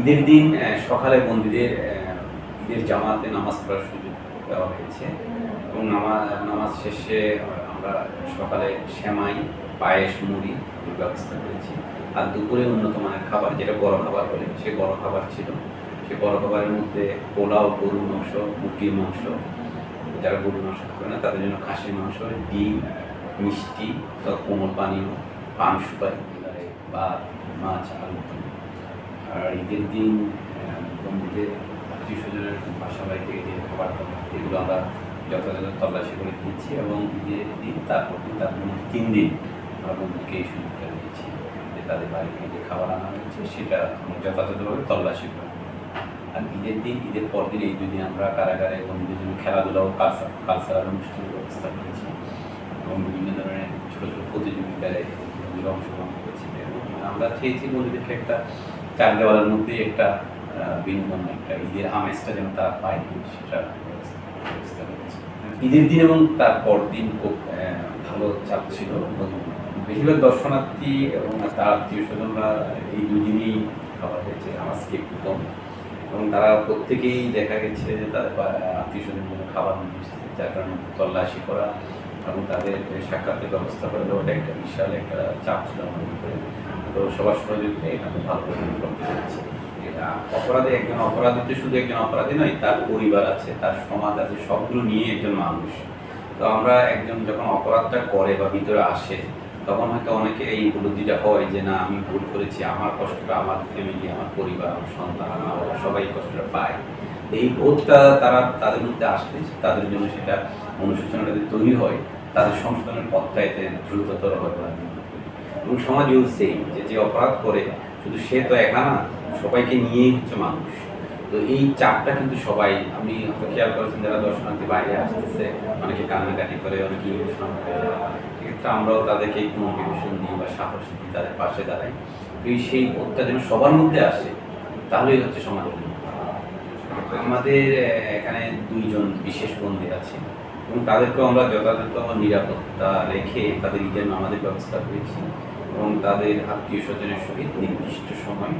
ঈদের দিন সকালে বন্দীদের ঈদের জামাতে নামাজ পড়ার সুযোগ দেওয়া হয়েছে এবং নামাজ নামাজ শেষে আমরা সকালে শ্যামাই পায়েস মুড়ি ব্যবস্থা করেছি। আর দুপুরে উন্নত মানের খাবার যেটা বড় খাবার বলে সে বড় খাবার ছিল। সে বড় খাবারের মধ্যে পোলাও গরুর মাংস মুরগির মাংস যারা গরুর মাংস খাবে না তাদের জন্য খাসির মাংস ডিম মিষ্টি কোমল পানীয় পান সুপারি বা মাছ আলু। আর ঈদের দিন বন্ধুদের আত্মীয় স্বজনের বাসা থেকে খাবার এগুলো আমরা যথাযথ তল্লাশি করে দিয়েছি এবং ঈদের দিন তারপর তারপর মধ্যে তিন দিন আমরা বন্ধুকে এই সুযোগ করে দিয়েছি যে তাদের বাড়ি থেকে খাবার আনা হয়েছে, সেটা যথাযথভাবে তল্লাশি করে আর ঈদের দিন, ঈদের পর দিন এই দুই দিন আমরা কারাগারে বন্ধুদের জন্য খেলাধুলা ও কালচার কালচারাল অনুষ্ঠানের ব্যবস্থা করেছি এবং বিভিন্ন ধরনের ছোটো ছোটো প্রতিযোগিতায় অংশগ্রহণ করেছি। এবং আমরা চেয়েছি বন্ধুদেরকে একটা চার দেওয়ালের মধ্যেই একটা বিনোদন, একটা ঈদের আমেজটা যেন তারা পায়, সেটা ঈদের দিন এবং তার পর দিন খুব ভালো চাপ ছিল। বেশিরভাগ দর্শনার্থী এবং তার আত্মীয় স্বজনরা এই দুদিনই খাবার হয়েছে আজকে একটু কম। এবং তারা প্রত্যেকেই দেখা গেছে যে তাদের আত্মীয় স্বজন খাবার নিয়ে এসেছে, যার কারণে তল্লাশি করা এবং তাদের সাক্ষাতের ব্যবস্থা করে দেওয়াটা একটা বিশাল একটা চাপ ছিল আমাদের উপরে। তো সবার সহযোগিতায় এটা আমরা ভালো করে করতে অপরাধী একজন অপরাধী তো শুধু একজন অপরাধী নয়, তার পরিবার আছে, তার সমাজ আছে, সবগুলো নিয়ে একজন মানুষ। তো আমরা একজন যখন অপরাধটা করে বা ভিতরে আসে, তখন হয়তো অনেকে এই উপলব্ধিটা হয় যে, না, আমি ভুল করেছি, আমার কষ্টটা আমার ফ্যামিলি আমার পরিবার, আমার সন্তান, আমার সবাই কষ্টটা পায়। এই বোধটা তারা তাদের মধ্যে আসলে তাদের জন্য সেটা অনুশোচনাটা যদি তৈরি হয়, তাদের সংশোধনের পথটা এতে দ্রুততর করি। এবং সমাজেও সেম যে যে অপরাধ করে, শুধু সে তো একা না, সবাইকে নিয়েই হচ্ছে মানুষ। তো এই চাপটা কিন্তু সবাই আমি হয়তো খেয়াল করেছেন যারা দর্শনার্থী বাইরে আসতেছে, অনেকে কান্নাকাটি করে, অনেকে ইমোশনাল হয়ে যায়। সেক্ষেত্রে আমরাও তাদেরকে একটু মোটিভেশন দিই বা সাহস দিই, তাদের পাশে দাঁড়াই। তো সেই বোধটা যেন সবার মধ্যে আসে, তাহলেই হচ্ছে সমাজ আমাদের এখানে দুইজন বিশেষ বন্ধু আছে এবং তাদেরকেও আমরা যথাযথ নিরাপত্তা রেখে তাদের জন্য আমাদের ব্যবস্থা করেছি এবং তাদের আত্মীয় স্বজনের সহিত নির্দিষ্ট সময়